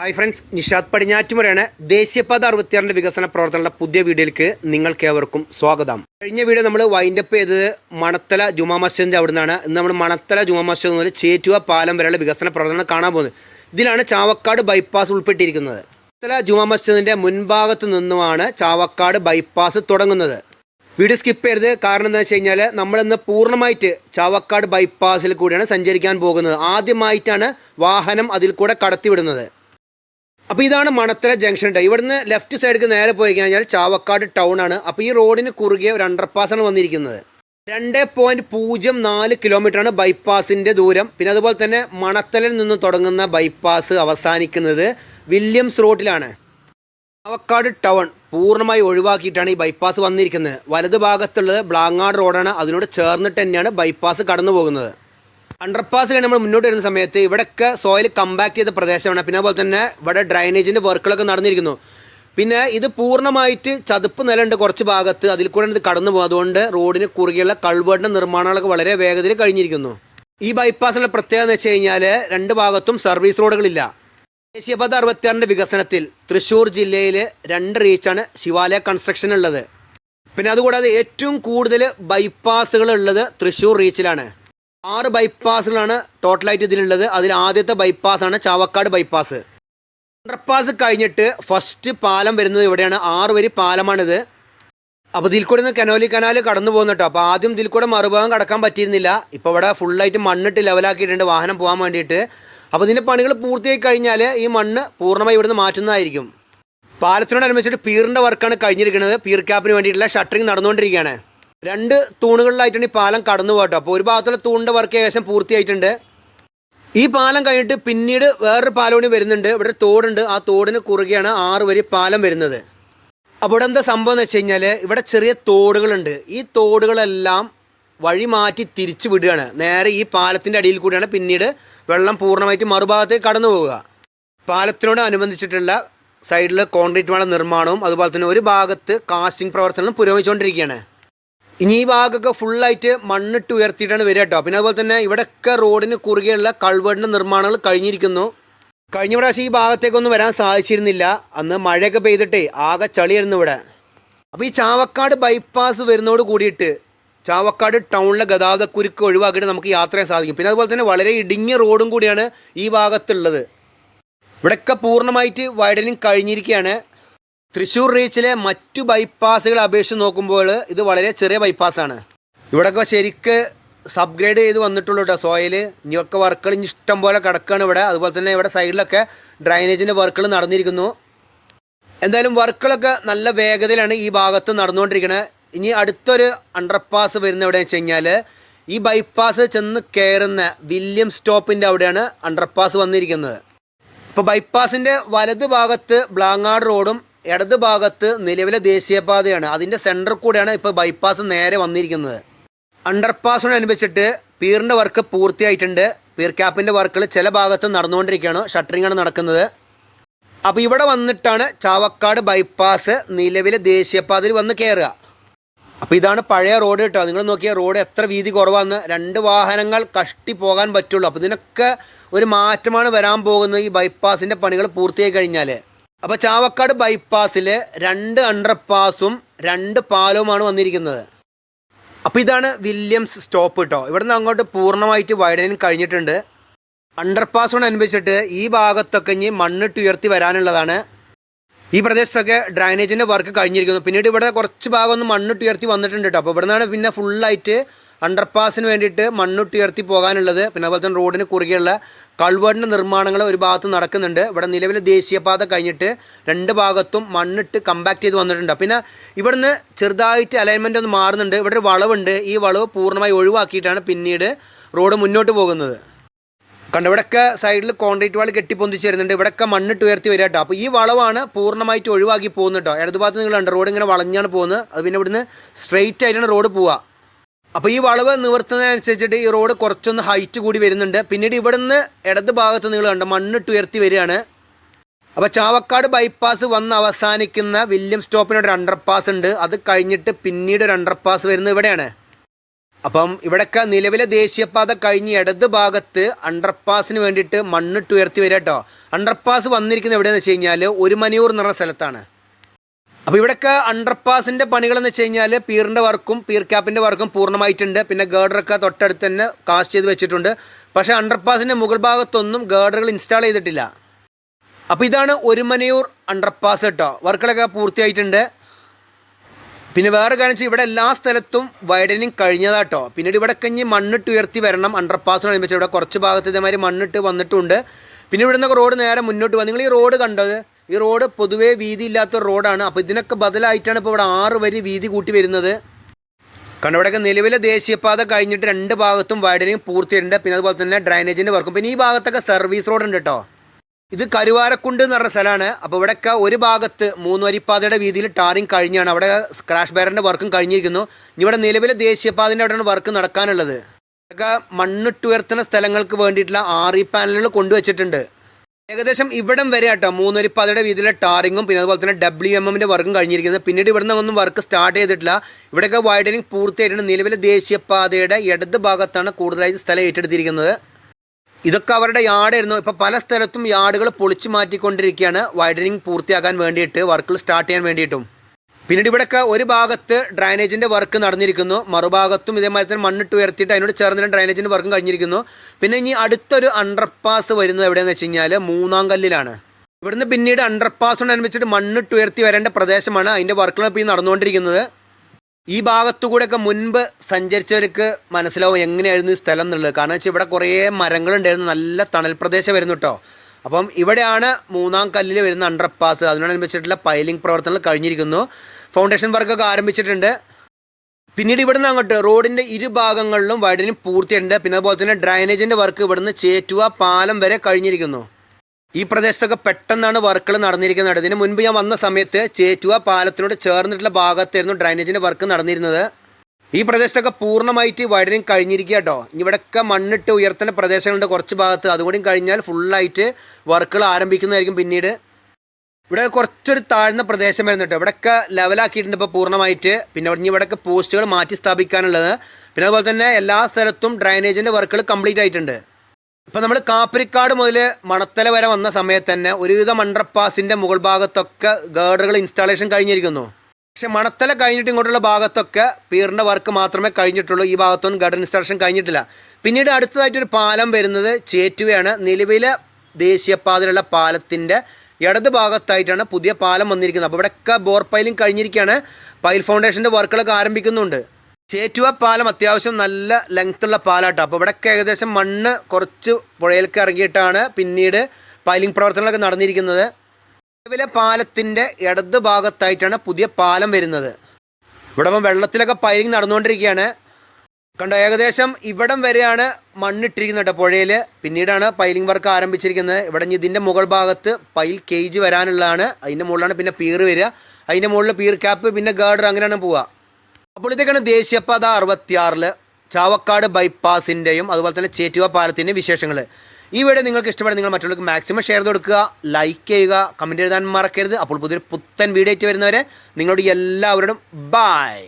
Hi friends Nishad പടിഞ്ഞാറ്റുമുറയാണ് ദേശീയപാത അറുപത്തിയാറിന്റെ വികസന പ്രവർത്തനങ്ങളുടെ പുതിയ വീഡിയോയിലേക്ക് നിങ്ങൾക്കേവർക്കും സ്വാഗതം. കഴിഞ്ഞ വീഡിയോ നമ്മൾ വൈൻഡപ്പ് ചെയ്തത് മണത്തല ജുമാ മസ്ജിദിന്റെ അവിടെ നിന്നാണ് ഇന്ന് നമ്മൾ മണത്തല ജുമാ മസ്ജിദ് മുതൽ ചേറ്റുവ പാലം വരെയുള്ള വികസന പ്രവർത്തനങ്ങൾ കാണാൻ പോകുന്നത്. ഇതിലാണ് ചാവക്കാട് ബൈപ്പാസ് ഉൾപ്പെട്ടിരിക്കുന്നത്. മണത്തല ജുമാ മസ്ജിദിന്റെ മുൻഭാഗത്ത് നിന്നുമാണ് ചാവക്കാട് ബൈപ്പാസ് തുടങ്ങുന്നത്. വീഡിയോ സ്കിപ്പ് ചെയ്യരുത്. കാരണം എന്താ വെച്ച് കഴിഞ്ഞാൽ നമ്മളിന്ന് പൂർണമായിട്ട് ചാവക്കാട് ബൈപ്പാസിൽ കൂടിയാണ് സഞ്ചരിക്കാൻ പോകുന്നത്. ആദ്യമായിട്ടാണ് വാഹനം അതിൽ കൂടെ കടത്തിവിടുന്നത്. അപ്പോൾ ഇതാണ് മണത്തല ജംഗ്ഷൻ ട്ടോ. ഇവിടുന്ന് ലെഫ്റ്റ് സൈഡിലേക്ക് നേരെ പോയി കഴിഞ്ഞാൽ ചാവക്കാട് ടൗൺ ആണ്. അപ്പോൾ ഈ റോഡിന് കുറുകെ ഒരു അണ്ടർപാസാണ് വന്നിരിക്കുന്നത്. രണ്ട് പോയിന്റ് പൂജ്യം നാല് കിലോമീറ്ററാണ് ബൈപ്പാസിന്റെ ദൂരം. പിന്നെ അതുപോലെ തന്നെ മണത്തലിൽ നിന്ന് തുടങ്ങുന്ന ബൈപ്പാസ് അവസാനിക്കുന്നത് വില്യംസ് റോഡിലാണ് ചാവക്കാട് ടൗൺ പൂർണമായി ഒഴിവാക്കിയിട്ടാണ് ഈ ബൈപ്പാസ് വന്നിരിക്കുന്നത്. വലതു ഭാഗത്തുള്ളത് ബ്ലാങ്ങാട് റോഡാണ് അതിനോട് ചേർന്നിട്ട് തന്നെയാണ് ബൈപ്പാസ് കടന്നു പോകുന്നത് അണ്ടർപാസ് കഴിഞ്ഞ് നമ്മൾ മുന്നോട്ട് വരുന്ന സമയത്ത് ഇവിടെയൊക്കെ സോയിൽ കമ്പാക്ട് ചെയ്ത പ്രദേശമാണ്. പിന്നെ അതുപോലെ തന്നെ ഇവിടെ ഡ്രൈനേജിന്റെ വർക്കുകളൊക്കെ നടന്നിരിക്കുന്നു. പിന്നെ ഇത് പൂർണമായിട്ട് ചതുപ്പ് നിലമുണ്ട് കുറച്ച് ഭാഗത്ത്. അതിൽ കൂടെ ഇത് കടന്നു പോകും. അതുകൊണ്ട് റോഡിന് കുറുകെയുള്ള കൾവേഡിന്റെ നിർമ്മാണങ്ങളൊക്കെ വളരെ വേഗത്തിൽ കഴിഞ്ഞിരിക്കുന്നു. ഈ ബൈപ്പാസിനുള്ള പ്രത്യേകത എന്ന് വെച്ച് കഴിഞ്ഞാൽ രണ്ട് ഭാഗത്തും സർവീസ് റോഡുകളില്ല ദേശീയപാത അറുപത്തിയാറിന്റെ വികസനത്തിൽ തൃശ്ശൂർ ജില്ലയിൽ രണ്ട് റീച്ചാണ് ശിവാലയ കൺസ്ട്രക്ഷൻ ഉള്ളത്. പിന്നെ അതുകൂടാതെ ഏറ്റവും കൂടുതൽ ബൈപ്പാസുകൾ ഉള്ളത് തൃശ്ശൂർ റീച്ചിലാണ് ആറ് ബൈപ്പാസുകളാണ് ടോട്ടലായിട്ട് ഇതിലുള്ളത്. അതിൽ ആദ്യത്തെ ബൈപ്പാസാണ് ചാവക്കാട് ബൈപ്പാസ് അണ്ടർപാസ് കഴിഞ്ഞിട്ട് ഫസ്റ്റ് പാലം വരുന്നത് ഇവിടെയാണ്. ആറ് വരി പാലമാണിത്. അപ്പോൾ ഇതിൽ കൂടെ നിന്ന് കനോലി കനാൽ കടന്നു പോകുന്നു കേട്ടോ. അപ്പോൾ ആദ്യം ഇതിൽ കൂടെ മറുഭാഗം കടക്കാൻ പറ്റിയിരുന്നില്ല. ഇപ്പോൾ ഇവിടെ ഫുള്ളായിട്ട് മണ്ണിട്ട് ലെവലാക്കിയിട്ടുണ്ട് വാഹനം പോകാൻ വേണ്ടിയിട്ട്. അപ്പോൾ ഇതിന്റെ പണികൾ പൂർത്തിയായി കഴിഞ്ഞാൽ ഈ മണ്ണ് പൂർണമായി ഇവിടുന്ന് മാറ്റുന്നതായിരിക്കും. പാലത്തിനോടനുബന്ധിച്ചിട്ട് പീറിന്റെ വർക്കാണ് കഴിഞ്ഞിരിക്കുന്നത്. പീർ ക്യാപ്പിന് വേണ്ടിയിട്ടുള്ള ഷട്ടറിങ് നടന്നുകൊണ്ടിരിക്കുകയാണ്. രണ്ട് തൂണുകളിലായിട്ടാണ് ഈ പാലം കടന്നു പോകട്ടോ. അപ്പോൾ ഒരു ഭാഗത്തുള്ള തൂണിന്റെ വർക്ക് ഏകദേശം പൂർത്തിയായിട്ടുണ്ട്. ഈ പാലം കഴിഞ്ഞിട്ട് പിന്നീട് വേറൊരു പാലം കൂടി വരുന്നുണ്ട്. ഇവിടെ തോടുണ്ട്. ആ തോടിന് കുറുകെയാണ് ആറ് വരി പാലം വരുന്നത്. അപ്പോൾ ഇവിടെ എന്താ സംഭവം എന്ന് വെച്ച് കഴിഞ്ഞാൽ ഇവിടെ ചെറിയ തോടുകളുണ്ട്. ഈ തോടുകളെല്ലാം വഴി മാറ്റി തിരിച്ചു വിടുകയാണ്. നേരെ ഈ പാലത്തിന്റെ അടിയിൽ കൂടിയാണ് പിന്നീട് വെള്ളം പൂർണമായിട്ട് മറുഭാഗത്തേക്ക് കടന്നു പോവുക. പാലത്തിനോട് അനുബന്ധിച്ചിട്ടുള്ള സൈഡിൽ കോൺക്രീറ്റ് വേള നിർമ്മാണവും അതുപോലെ തന്നെ ഒരു ഭാഗത്ത് കാസ്റ്റിംഗ് പ്രവർത്തനവും പുരോഗമിച്ചുകൊണ്ടിരിക്കുകയാണ്. ഇനി ഈ ഭാഗമൊക്കെ ഫുള്ളായിട്ട് മണ്ണിട്ട് ഉയർത്തിയിട്ടാണ് വരിക കേട്ടോ പിന്നെ അതുപോലെ തന്നെ ഇവിടെയൊക്കെ റോഡിന് കുറുകെയുള്ള കൾവേടിന്റെ നിർമ്മാണങ്ങൾ കഴിഞ്ഞിരിക്കുന്നു. കഴിഞ്ഞ പ്രാവശ്യം ഈ ഭാഗത്തേക്കൊന്നും വരാൻ സാധിച്ചിരുന്നില്ല. അന്ന് മഴയൊക്കെ പെയ്തിട്ടേ ആകെ ചളിയായിരുന്നു ഇവിടെ. അപ്പോൾ ഈ ചാവക്കാട് ബൈപ്പാസ് വരുന്നതോട് കൂടിയിട്ട് ചാവക്കാട് ടൗണിലെ ഗതാഗതക്കുരുക്ക് ഒഴിവാക്കിയിട്ട് നമുക്ക് യാത്ര ചെയ്യാൻ സാധിക്കും. പിന്നെ അതുപോലെ തന്നെ വളരെ ഇടുങ്ങിയ റോഡും കൂടിയാണ് ഈ ഭാഗത്തുള്ളത്. ഇവിടെയൊക്കെ പൂർണമായിട്ട് വൈഡനിങ് കഴിഞ്ഞിരിക്കുകയാണ്. തൃശ്ശൂർ റീച്ചിലെ മറ്റു ബൈപ്പാസുകളെ അപേക്ഷിച്ച് നോക്കുമ്പോൾ ഇത് വളരെ ചെറിയ ബൈപ്പാസാണ് ഇവിടെയൊക്കെ ശരിക്ക് സബ്ഗ്രേഡ് ചെയ്ത് വന്നിട്ടുള്ളൂ കേട്ടോ സോയിൽ ഇനിയൊക്കെ വർക്കുകൾ ഇനി ഇഷ്ടം പോലെ കിടക്കുകയാണ് ഇവിടെ. അതുപോലെ തന്നെ ഇവിടെ സൈഡിലൊക്കെ ഡ്രൈനേജിന്റെ വർക്കുകൾ നടന്നിരിക്കുന്നു. എന്തായാലും വർക്കുകളൊക്കെ നല്ല വേഗതയിലാണ് ഈ ഭാഗത്ത് നടന്നുകൊണ്ടിരിക്കുന്നത് ഇനി അടുത്തൊരു അണ്ടർപാസ് വരുന്ന എവിടെയെന്ന് വെച്ച് കഴിഞ്ഞാൽ ഈ ബൈപ്പാസ് ചെന്ന് കയറുന്ന വില്യം സ്റ്റോപ്പിന്റെ അവിടെയാണ് അണ്ടർപാസ് വന്നിരിക്കുന്നത്. ഇപ്പോൾ ബൈപ്പാസിന്റെ വലത് ഭാഗത്ത് ബ്ലാങ്ങാട് റോഡും ഇടത് ഭാഗത്ത് നിലവിലെ ദേശീയപാതയാണ്. അതിന്റെ സെന്റർ കൂടെയാണ് ഇപ്പോൾ ബൈപ്പാസ് നേരെ വന്നിരിക്കുന്നത്. അണ്ടർപാസിനോടനുബന്ധിച്ചിട്ട് പീറിന്റെ വർക്ക് പൂർത്തിയായിട്ടുണ്ട്. പീർ ക്യാപ്പിന്റെ വർക്കുകൾ ചില ഭാഗത്ത് നടന്നുകൊണ്ടിരിക്കുകയാണ്. ഷട്ടറിംഗ് ആണ് നടക്കുന്നത്. അപ്പോൾ ഇവിടെ വന്നിട്ടാണ് ചാവക്കാട് ബൈപ്പാസ് നിലവിലെ ദേശീയപാതയിൽ വന്ന് കയറുക അപ്പോൾ ഇതാണ് പഴയ റോഡ് കേട്ടോ. നിങ്ങൾ നോക്കിയ റോഡ് എത്ര വീതി കുറവാന്ന് രണ്ട് വാഹനങ്ങൾ കഷ്ടി പോകാൻ പറ്റുള്ളൂ. അപ്പോൾ ഇതിനൊക്കെ ഒരു മാറ്റമാണ് വരാൻ പോകുന്നത് ഈ ബൈപ്പാസിന്റെ പണികൾ പൂർത്തിയായി കഴിഞ്ഞാൽ അപ്പോൾ ചാവക്കാട് ബൈപ്പാസിൽ രണ്ട് അണ്ടർപാസും രണ്ട് പാലവുമാണ് വന്നിരിക്കുന്നത്. അപ്പോൾ ഇതാണ് വില്യംസ് സ്റ്റോപ്പ് കേട്ടോ ഇവിടെ നിന്ന് അങ്ങോട്ട് പൂർണമായിട്ട് വൈഡനിങ് കഴിഞ്ഞിട്ടുണ്ട്. അണ്ടർപാസിനോടനുബന്ധിച്ചിട്ട് ഈ ഭാഗത്തൊക്കെ ഇനി മണ്ണിട്ട് ഉയർത്തി വരാനുള്ളതാണ്. ഈ പ്രദേശത്തൊക്കെ ഡ്രൈനേജിന്റെ വർക്ക് കഴിഞ്ഞിരിക്കുന്നു. പിന്നീട് ഇവിടെ കുറച്ച് ഭാഗം ഒന്ന് മണ്ണിട്ട് ഉയർത്തി വന്നിട്ടുണ്ട് കേട്ടോ അപ്പോൾ ഇവിടെ നിന്നാണ് പിന്നെ ഫുള്ളായിട്ട് അണ്ടർപാസിന് വേണ്ടിയിട്ട് മണ്ണുട്ടിയർത്തി പോകാനുള്ളത്. പിന്നെ അതുപോലെ തന്നെ റോഡിന് കുറുകെയുള്ള കൾവേഡിന്റെ നിർമ്മാണങ്ങൾ ഒരു ഭാഗത്ത് നടക്കുന്നുണ്ട്. ഇവിടെ നിലവിലെ ദേശീയപാത കഴിഞ്ഞിട്ട് രണ്ട് ഭാഗത്തും മണ്ണിട്ട് കമ്പാക്ട് ചെയ്ത് വന്നിട്ടുണ്ട്. പിന്നെ ഇവിടുന്ന് ചെറുതായിട്ട് അലൈൻമെന്റ് ഒന്ന് മാറുന്നുണ്ട്. ഇവിടെ ഒരു വളവുണ്ട്. ഈ വളവ് പൂർണമായി ഒഴിവാക്കിയിട്ടാണ് പിന്നീട് റോഡ് മുന്നോട്ട് പോകുന്നത്. കണ്ട ഇവിടെയൊക്കെ സൈഡിൽ കോൺക്രീറ്റ് വാൾ കെട്ടിപ്പൊന്തിച്ച് വരുന്നുണ്ട് ഇവിടെയൊക്കെ മണ്ണിട്ട് ഉയർത്തി വരിക കേട്ടോ. അപ്പോൾ ഈ വളവാണ് പൂർണമായിട്ട് ഒഴിവാക്കി പോകുന്നുട്ടോ ഇടതുഭാഗത്ത് നിങ്ങൾ കണ്ട റോഡ് ഇങ്ങനെ വളഞ്ഞാണ് പോകുന്നത്. അത് പിന്നെ ഇവിടുന്ന് സ്ട്രെയിറ്റ് ആയിട്ടാണ് റോഡ് പോവുക. അപ്പോൾ ഈ വളവ് നിവർത്തുന്നതിനനുസരിച്ചിട്ട് ഈ റോഡ് കുറച്ചൊന്ന് ഹൈറ്റ് കൂടി വരുന്നുണ്ട്. പിന്നീട് ഇവിടുന്ന് ഇടത് ഭാഗത്ത് നിങ്ങൾ കണ്ട മണ്ണിട്ട് ഉയർത്തി വരികയാണ്. അപ്പോൾ ചാവക്കാട് ബൈപ്പാസ് വന്ന് അവസാനിക്കുന്ന വില്യം സ്റ്റോപ്പിനൊരു അണ്ടർപാസ് ഉണ്ട്. അത് കഴിഞ്ഞിട്ട് പിന്നീട് ഒരു അണ്ടർപാസ് വരുന്നത് ഇവിടെയാണ്. അപ്പം ഇവിടെയൊക്കെ നിലവിലെ ദേശീയപാത കഴിഞ്ഞ് ഇടത് ഭാഗത്ത് അണ്ടർപാസിന് വേണ്ടിയിട്ട് മണ്ണിട്ട് ഉയർത്തി വരിക കേട്ടോ. അണ്ടർപാസ് വന്നിരിക്കുന്നത് എവിടെയെന്ന് വെച്ച് കഴിഞ്ഞാൽ ഒരു മണിയൂർ എന്ന് പറഞ്ഞ സ്ഥലത്താണ്. അപ്പോൾ ഇവിടെയൊക്കെ അണ്ടർപാസിന്റെ പണികളെന്ന് വെച്ച് കഴിഞ്ഞാൽ പീറിന്റെ വർക്കും പീർ ക്യാപ്പിന്റെ വർക്കും പൂർണമായിട്ടുണ്ട്. പിന്നെ ഗേഡറൊക്കെ തൊട്ടടുത്ത് തന്നെ കാസ്റ്റ് ചെയ്ത് വെച്ചിട്ടുണ്ട്. പക്ഷേ അണ്ടർപാസിന്റെ മുകൾ ഭാഗത്തൊന്നും ഗേഡറുകൾ ഇൻസ്റ്റാൾ ചെയ്തിട്ടില്ല. അപ്പോൾ ഇതാണ് ഒരുമനയൂർ അണ്ടർപാസ് കേട്ടോ. വർക്കുകളൊക്കെ പൂർത്തിയായിട്ടുണ്ട്. പിന്നെ വേറെ കാര്യം വെച്ചാൽ ഇവിടെ എല്ലാ സ്ഥലത്തും വൈഡനിങ് കഴിഞ്ഞതാട്ടോ പിന്നീട് ഇവിടെ കഴിഞ്ഞ് മണ്ണിട്ട് ഉയർത്തി വരണം അണ്ടർപാസിനോട് അനുബന്ധിച്ച് ഇവിടെ കുറച്ച് ഭാഗത്ത് ഇതേമാതിരി മണ്ണിട്ട് വന്നിട്ടുണ്ട്. പിന്നെ ഇവിടെ നിന്ന് റോഡ് നേരെ മുന്നോട്ട് പോകാം നിങ്ങൾ ഈ റോഡ് കണ്ടത് ഈ റോഡ് പൊതുവേ വീതി ഇല്ലാത്ത റോഡാണ്. അപ്പോൾ ഇതിനൊക്കെ ബദലായിട്ടാണ് ഇപ്പോൾ ഇവിടെ ആറ് വരി വീതി കൂട്ടി വരുന്നത്. കാരണം ഇവിടെയൊക്കെ നിലവിലെ ദേശീയപാത കഴിഞ്ഞിട്ട് രണ്ട് ഭാഗത്തും വൈഡനിങ് പൂർത്തിയിട്ടുണ്ട്. പിന്നെ അതുപോലെ തന്നെ ഡ്രൈനേജിന്റെ വർക്കും. പിന്നെ ഈ ഭാഗത്തൊക്കെ സർവീസ് റോഡ് ഉണ്ട് കേട്ടോ. ഇത് കരുവാരക്കുണ്ട് എന്ന് പറഞ്ഞ സ്ഥലമാണ്. അപ്പോൾ ഇവിടെയൊക്കെ ഒരു ഭാഗത്ത് മൂന്ന് വരിപ്പാതയുടെ വീതിയിൽ ടാറിങ് കഴിഞ്ഞാണ്. അവിടെ സ്ക്രാഷ് ബാരന്റെ വർക്കും കഴിഞ്ഞിരിക്കുന്നു. ഇവിടെ നിലവിലെ ദേശീയപാതിന്റെ അവിടെയാണ് വർക്ക് നടക്കാനുള്ളത്. ഇതൊക്കെ മണ്ണിട്ടുയർത്തുന്ന സ്ഥലങ്ങൾക്ക് വേണ്ടിയിട്ടുള്ള ഇ പാനലുകൾ കൊണ്ടുവച്ചിട്ടുണ്ട്. ഏകദേശം ഇവിടം വരെ കേട്ടോ മൂന്നൊരിപ്പാതയുടെ വീതിയിലെ ടാറിങ്ങും പിന്നെ അതുപോലെ തന്നെ ഡബ്ല്യു എം എമ്മിന്റെ വർക്കും കഴിഞ്ഞിരിക്കുന്നത്. പിന്നീട് ഇവിടുന്ന് ഒന്നും വർക്ക് സ്റ്റാർട്ട് ചെയ്തിട്ടില്ല. ഇവിടെയൊക്കെ വൈഡനിങ് പൂർത്തിയായിട്ടുണ്ട്. നിലവിലെ ദേശീയപാതയുടെ ഇടത് ഭാഗത്താണ് കൂടുതലായി സ്ഥലം ഏറ്റെടുത്തിരിക്കുന്നത്. ഇതൊക്കെ അവരുടെ യാർഡായിരുന്നു. ഇപ്പോൾ പല സ്ഥലത്തും യാർഡുകൾ പൊളിച്ചു മാറ്റിക്കൊണ്ടിരിക്കുകയാണ്. വൈഡനിങ് പൂർത്തിയാക്കാൻ വേണ്ടിയിട്ട് വർക്കുകൾ സ്റ്റാർട്ട് ചെയ്യാൻ വേണ്ടിയിട്ടും. പിന്നീട് ഇവിടെയൊക്കെ ഒരു ഭാഗത്ത് ഡ്രൈനേജിന്റെ വർക്ക് നടന്നിരിക്കുന്നു. മറുഭാഗത്തും ഇതേമാതിരി തന്നെ മണ്ണിട്ട് ഉയർത്തിയിട്ട് അതിനോട് ചേർന്നിട്ട് ഡ്രൈനേജിന്റെ വർക്കും കഴിഞ്ഞിരിക്കുന്നു. പിന്നെ ഇനി അടുത്തൊരു അണ്ടർപാസ് വരുന്നത് എവിടെയെന്ന് വെച്ച് കഴിഞ്ഞാൽ മൂന്നാം കല്ലിലാണ്. ഇവിടുന്ന് പിന്നീട് അണ്ടർപാസിനോടനുബന്ധിച്ചിട്ട് മണ്ണിട്ട് ഉയർത്തി വരേണ്ട പ്രദേശമാണ് അതിന്റെ വർക്കുകൾ ഇപ്പോൾ ഈ നടന്നുകൊണ്ടിരിക്കുന്നത്. ഈ ഭാഗത്തുകൂടെയൊക്കെ മുൻപ് സഞ്ചരിച്ചവർക്ക് മനസ്സിലാവും എങ്ങനെയായിരുന്നു ഈ സ്ഥലം എന്നുള്ളത്. കാരണം വെച്ചാൽ ഇവിടെ കുറേ മരങ്ങളുണ്ടായിരുന്നു. നല്ല തണൽ പ്രദേശമായിരുന്നു കേട്ടോ അപ്പം ഇവിടെയാണ് മൂന്നാം കല്ലിൽ വരുന്ന അണ്ടർപാസ് അതിനോടനുബന്ധിച്ചിട്ടുള്ള പൈലിംഗ് പ്രവർത്തനങ്ങൾ കഴിഞ്ഞിരിക്കുന്നു. ഫൗണ്ടേഷൻ വർക്കൊക്കെ ആരംഭിച്ചിട്ടുണ്ട്. പിന്നീട് ഇവിടുന്ന് അങ്ങോട്ട് റോഡിന്റെ ഇരുഭാഗങ്ങളിലും വൈഡനിങ് പൂർത്തിയുണ്ട്. പിന്നെ അതുപോലെ തന്നെ ഡ്രൈനേജിന്റെ വർക്ക് ഇവിടുന്ന് ചേറ്റുവ പാലം വരെ കഴിഞ്ഞിരിക്കുന്നു. ഈ പ്രദേശത്തൊക്കെ പെട്ടെന്നാണ് വർക്കുകൾ നടന്നിരിക്കുന്നത്. ഇതിന് മുൻപ് ഞാൻ വന്ന സമയത്ത് ചേറ്റുവ പാലത്തിനോട് ചേർന്നിട്ടുള്ള ഭാഗത്തായിരുന്നു ഡ്രൈനേജിന്റെ വർക്ക് നടന്നിരുന്നത്. ഈ പ്രദേശത്തൊക്കെ പൂർണമായിട്ട് വഴിനും കഴിഞ്ഞിരിക്കുക കേട്ടോ. ഇവിടെയൊക്കെ മണ്ണിട്ട് ഉയർത്തുന്ന പ്രദേശങ്ങളുണ്ട് കുറച്ച് ഭാഗത്ത്. അതുകൂടി കഴിഞ്ഞാൽ ഫുള്ളായിട്ട് വർക്കുകൾ ആരംഭിക്കുന്നതായിരിക്കും പിന്നീട്. ഇവിടെ കുറച്ചൊരു താഴ്ന്ന പ്രദേശം കേട്ടോ. ഇവിടെയൊക്കെ ലെവലാക്കിയിട്ടുണ്ട് ഇപ്പോൾ പൂർണമായിട്ട്. പിന്നെ ഇനി ഇവിടെയൊക്കെ പോസ്റ്റുകൾ മാറ്റി സ്ഥാപിക്കാനുള്ളത്. പിന്നെ അതുപോലെ തന്നെ എല്ലാ സ്ഥലത്തും ഡ്രൈനേജിന്റെ വർക്കുകൾ കംപ്ലീറ്റ് ആയിട്ടുണ്ട്. ഇപ്പം നമ്മൾ കാപ്പരിക്കാട് മുതൽ മണത്തല വരെ വന്ന സമയത്ത് തന്നെ ഒരുവിധം അണ്ടർപാസിന്റെ മുകൾ ഭാഗത്തൊക്കെ ഗേഡറുകൾ ഇൻസ്റ്റാളേഷൻ കഴിഞ്ഞിരിക്കുന്നു. പക്ഷെ മണത്തല കഴിഞ്ഞിട്ട് ഇങ്ങോട്ടുള്ള ഭാഗത്തൊക്കെ പീറിന്റെ വർക്ക് മാത്രമേ കഴിഞ്ഞിട്ടുള്ളൂ. ഈ ഭാഗത്തൊന്നും ഗഡൻ ഇൻസ്റ്റാളേഷൻ കഴിഞ്ഞിട്ടില്ല. പിന്നീട് അടുത്തതായിട്ടൊരു പാലം വരുന്നത് ചേറ്റുവയാണ്. നിലവിലെ ദേശീയപാതയിലുള്ള പാലത്തിന്റെ ഇടത് ഭാഗത്തായിട്ടാണ് പുതിയ പാലം വന്നിരിക്കുന്നത്. അപ്പോൾ ഇവിടെയൊക്കെ ബോർ പൈലും കഴിഞ്ഞിരിക്കുകയാണ്. പൈൽ ഫൗണ്ടേഷന്റെ വർക്കുകളൊക്കെ ആരംഭിക്കുന്നുണ്ട്. ചേറ്റുവ പാലം അത്യാവശ്യം നല്ല ലെങ്ത്തുള്ള പാലാട്ടോ. അപ്പോൾ ഇവിടെയൊക്കെ ഏകദേശം മണ്ണ് കുറച്ച് പുഴയിലേക്ക് ഇറങ്ങിയിട്ടാണ് പിന്നീട് പൈലിംഗ് പ്രവർത്തനങ്ങളൊക്കെ നടന്നിരിക്കുന്നത്. നിലവിലെ പാലത്തിന്റെ ഇടത് ഭാഗത്തായിട്ടാണ് പുതിയ പാലം വരുന്നത്. ഇവിടെ ഇപ്പം വെള്ളത്തിലൊക്കെ പൈലിംഗ് നടന്നുകൊണ്ടിരിക്കുകയാണ്. കണ്ടോ ഏകദേശം ഇവിടം വരെയാണ് മണ്ണിട്ടിരിക്കുന്നത് പുഴയിൽ പിന്നീടാണ് പൈലിംഗ് വർക്ക് ആരംഭിച്ചിരിക്കുന്നത്. ഇവിടെ ഇതിന്റെ മുകൾ ഭാഗത്ത് പൈൽ കേജ് വരാനുള്ളതാണ്. അതിന്റെ മുകളിലാണ് പിന്നെ പീർ വരിക. അതിന്റെ മുകളിൽ പീർ ക്യാപ്പ് പിന്നെ ഗാർഡർ അങ്ങനെയാണ് പോവുക. ഇതൊക്കെയാണ് ദേശീയപാത അറുപത്തിയാറിൽ ചാവക്കാട് ബൈപ്പാസിന്റെയും അതുപോലെ തന്നെ ചേറ്റുവ പാലത്തിന്റെയും വിശേഷങ്ങൾ ഈ വീഡിയോ നിങ്ങൾക്ക് ഇഷ്ടപ്പെടുന്ന നിങ്ങൾ മറ്റുള്ളവർക്ക് മാക്സിമം ഷെയർ ചെയ്ത് കൊടുക്കുക ലൈക്ക് ചെയ്യുക കമന്റ് എഴുതാൻ മറക്കരുത്. അപ്പോൾ പുതിയൊരു പുത്തൻ വീഡിയോ ആയിട്ട് വരുന്നവരെ നിങ്ങളോട് എല്ലാവരോടും ബായ്